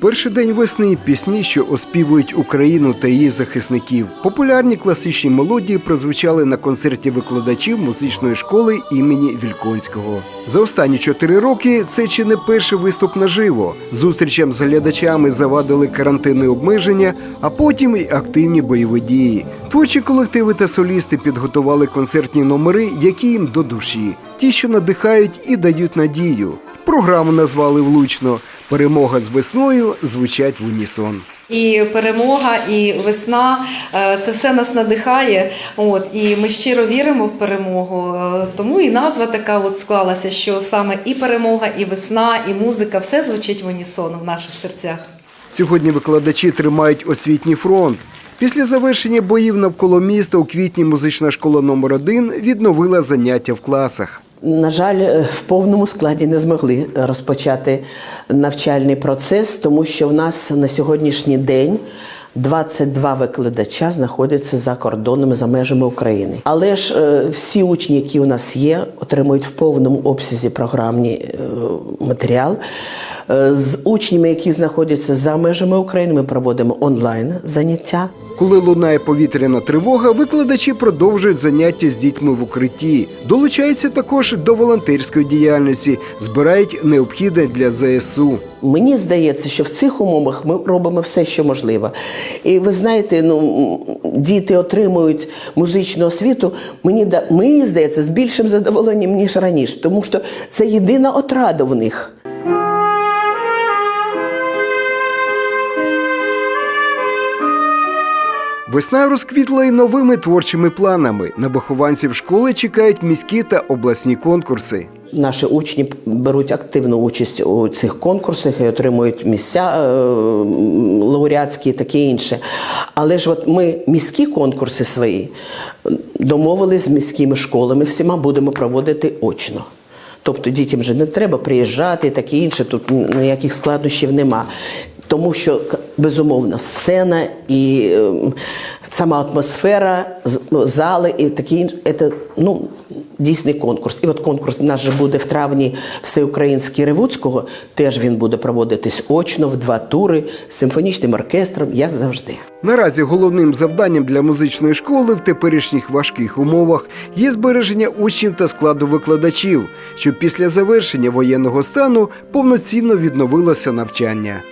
перший день весни пісні, що оспівують Україну та її захисників. Популярні класичні мелодії прозвучали на концерті викладачів музичної школи імені Вільконського. За останні чотири роки це чи не перший виступ наживо. Зустрічам з глядачами завадили карантинні обмеження, а потім і активні бойові дії. Творчі колективи та солісти підготували концертні номери, які їм до душі, ті, що надихають і дають надію. Програму назвали влучно. Перемога з весною звучать в унісон. І перемога, і весна е, це все нас надихає. От і ми щиро віримо в перемогу. Е, Тому і назва така от склалася, що саме і перемога, і весна, і музика все звучить в унісон в наших серцях. Сьогодні викладачі тримають освітній фронт. Після завершення боїв навколо міста у квітні музична школа номер 1 відновила заняття в класах. На жаль, е, в повному складі не змогли розпочати навчальний процес, тому що в нас на сьогоднішній день 22 викладача знаходяться за кордоном за межами України. Але ж е, всі учні, які у нас є, отримують в повному обсязі програмні е, матеріал. Е, З учнями, які знаходяться за межами України, ми проводимо онлайн заняття. Коли лунає повітряна тривога, викладачі продовжують заняття з дітьми в укритті. Долучаються також до волонтерської діяльності, збирають необхідне для ЗСУ. Мені здається, що в цих умовах ми робимо все, що можливо. І ви знаєте, ну діти отримують музичну освіту. Мені да мені здається з більшим задоволенням ніж раніше, тому що це єдина отрада в них. Весна розквітла й новими творчими планами. На вихованців школи чекають міські та обласні конкурси. Наші учні беруть активну участь у цих конкурсах і отримують місця е, лауреатські таке інше. Але ж от ми міські конкурси свої домовились з міськими школами, всіма будемо проводити очно. Тобто дітям вже не треба приїжджати таке інше, тут ніяких складнощів нема. Тому що безумовно сцена і е, сама атмосфера, зали і таке інше, це ну, дійсний конкурс. І от конкурс у нас же буде в травні всеукраїнський Ревуцького, теж він буде проводитись очно в два тури з симфонічним оркестром, як завжди. Наразі головним завданням для музичної школи в теперішніх важких умовах є збереження учнів та складу викладачів, щоб після завершення воєнного стану повноцінно відновилося навчання.